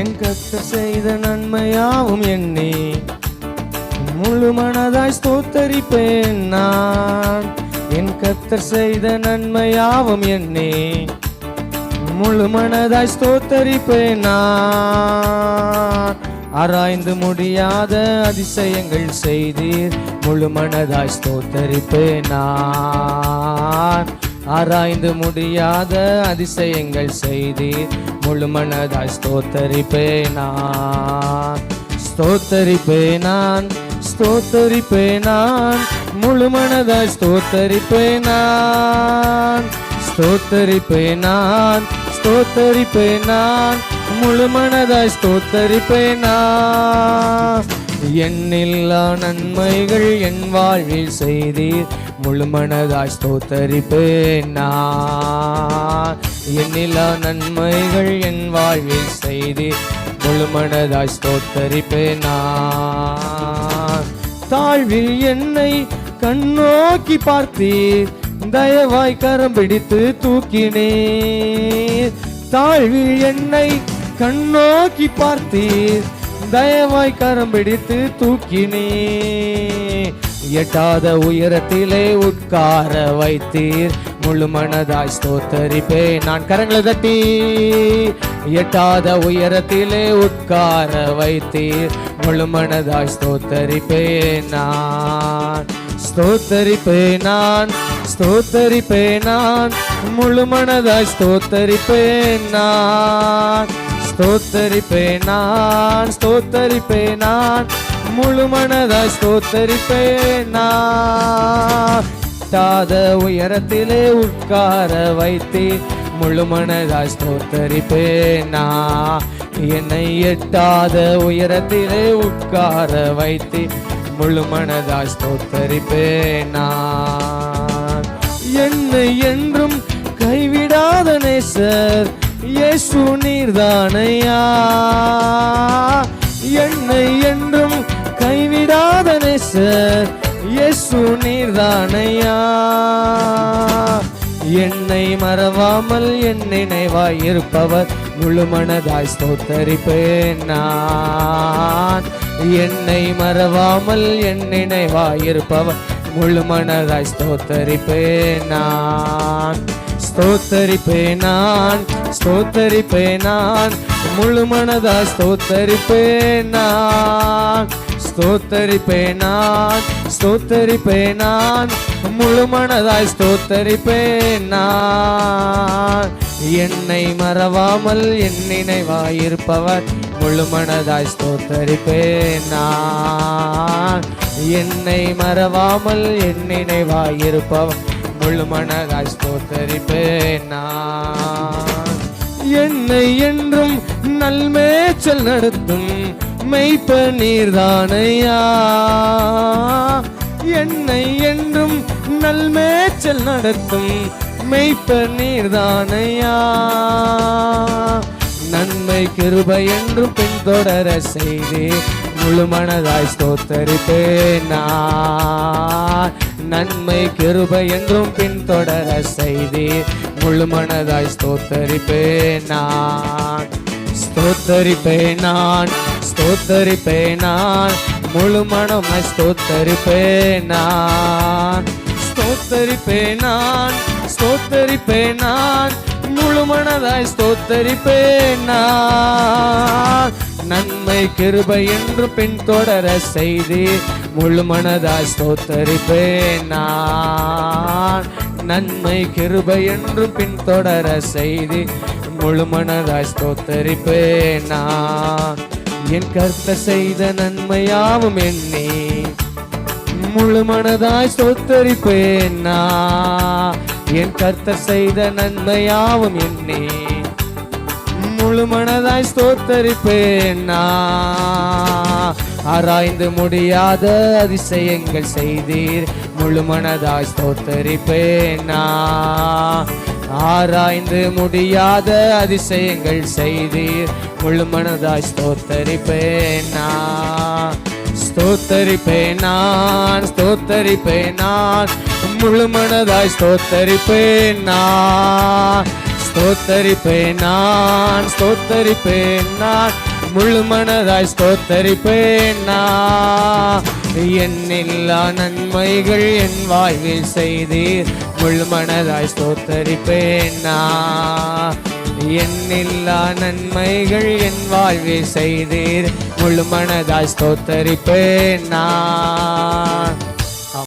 என் கத்த செய்த நன்மையாவும் என்னே முழு மனதாய் ஸ்தோத்தரிப்பேன் நான். என் கத்தர் செய்த நன்மையாவும் என்னே முழு மனதாய் ஸ்தோத்தரிப்பேன் நான். ஆராய்ந்து முடியாத அதிசயங்கள் செய்தீர் முழு மனதாய் ஸ்தோத்தரிப்பேன் நான். ஆராய்ந்து முடியாத அதிசயங்கள் செய்தீர் முழு மனதாய் ஸ்தோத்தரிப்பேன்? நான் ஸ்தோத்தரிப்பேன் நான் ஸ்தோத்தரிப்பேன் நான் முழு மனதாய் ஸ்தோத்தரிப்பேன் நான் ஸ்தோத்தரிப்பேன் நான் ஸ்தோத்தரிப்பேன் நான் முழு மனதாய் ஸ்தோத்தரிப்பேன்? நான் எண்ணில்லா நன்மைகள் என் வாழ்வில் செய்தீர். முழு மனதாய் ஸ்தோத்தரிப்பேன் நான். எண்ணில்லா நன்மைகள் என் வாழ்வில் செய்தீர். முழு மனதாய் ஸ்தோத்தரிப்பேன் நான். தாழ்வில் என்னை கண்ணோக்கி பார்த்தீர். தயவாய் கரம் பிடித்து தூக்கினேர். தாழ்வில் என்னை கண்ணோக்கி பார்த்தீர். தயவாய் கரம் பிடித்து தூக்கினே. எட்டாத உயரத்திலே உட்கார வைத்தீர். முழு மனதாய் ஸ்தோத்தரிப்பே நான் கரங்களை தட்டி. எட்டாத உயரத்திலே உட்கார வைத்தீர். முழு மனதாய் ஸ்தோத்தரிப்பே நான் ஸ்தோத்தரிப்பே நான் ஸ்தோத்தரிப்பே நான் முழு மனதாய் ஸ்தோத்தரிப்பே நான் ஸ்தோத்தரிப்பே நான் ஸ்தோத்தரிப்பே நான் முழு மனதாய் ஸ்தோத்தரிப்பே நான். தாத உயரத்திலே உட்கார வைத்தே முழு மனதாய் ஸ்தோத்தரிப்பே நான். என்னை எட்டாத உயரத்திலே உட்கார வைத்து முழு மனதாய் ஸ்தோத்தரிப்பே நான். என்னை என்றும் கைவிடாத நேசர் இயேசு நீர்தானையா? என்னை என்றும் கைவிடாத நேசர் இயேசு நீர்தானையா? என்னை மறவாமல் என் நினைவாய் இருப்பவர் முழு மனதாய் ஸ்தோத்தரிப்பேன் நான். என்னை மறவாமல் என் நினைவாய் இருப்பவர் முழு மனதாய் ஸ்தோத்தரிப்பேன் நான். ஸ்தோத்தரிப்பேன் நான் ஸ்தோத்தரிப்பேன் நான் முழு மனதா ஸ்தோத்தரிப்பேன் நான் ஸ்தோத்தரிப்பேன் நான் ஸ்தோத்தரிப்பேன் நான் முழு மனதாய் ஸ்தோத்தரிப்பேன் நான் என்னை மறவாமல் என் நினைவாயிருப்பவர் முழு மனதாய் ஸ்தோத்தரிப்பேன் நான் என்னை மறவாமல் என் நினைவாயிருப்பவர் முழு மனதாய் ஸ்தோத்தரிப்பேன் நான். என்னை என்றும் நல்மேச்சல் நடத்தும் மெய்ப்ப நீர்தானையா என்னை என்றும் நல்மேச்சல் நடத்தும் மெய்ப்ப நீர்தானையா நன்மை கிருபை என்றும் பின்தொடர செய்தே முழு மனதாய் ஸ்தோத்தரிப்பேன் நான். நன்மை கிருபை என்றும் பின்தொடர செய்தீர். முழு மனதாய் ஸ்தோத்தரிப்பேன் நான். ஸ்தோத்தரிப்பேன் நான். ஸ்தோத்தரிப்பேன் நான். முழு மனமாய் ஸ்தோத்தரிப்பேன் நான். ஸ்தோத்தரிப்பேன் நான். ஸ்தோத்தரிப்பேன் நான். முழு மனதாய் ஸ்தோத்தரிப்பேன் நான். நன்மை கிருபை என்று பின்தொடர செய்து முழு மனதாய் ஸ்தோத்தரிப்பேன் நான். நன்மை கிருபை என்று பின்தொடர செய்து முழு மனதாய் ஸ்தோத்தரிப்பேன் நான். என் கர்த்த செய்த நன்மையாவும் எண்ணி முழு மனதாய் ஸ்தோத்தரிப்பேன் நான். என் கர்த்தர் செய்த நன்மையாவும் என்னே. முழு மனதாய் ஸ்தோத்தரிப்பேன் ஆராய்ந்து முடியாத அதிசயங்கள் செய்தீர். முழு மனதாய் ஸ்தோத்தரிப்பேன் ஆராய்ந்து முடியாத அதிசயங்கள் செய்தீர். முழு மனதாய் ஸ்தோத்தரிப்பேன் நான் ஸ்தோத்தரிப்பேன் நான் ஸ்தோத்தரிப்பேன் நான் முழு மனதாய் ஸ்தோத்தரிப்பேன் நான் ஸ்தோத்தரிப்பேன் நான் ஸ்தோத்தரிப்பேன் நான் முழு மனதாய் ஸ்தோத்தரிப்பேன் நான் என்னில்லா நன்மைகள் என் வாழ்வில் செய்தீர். முழு மனதாய் ஸ்தோத்தரிப்பேன் நான் எண்ணில்லா நன்மைகள் என் வாழ்வில் செய்தீர். முழு மனதாய் ஸ்தோத்தரிப்பேன் நான்.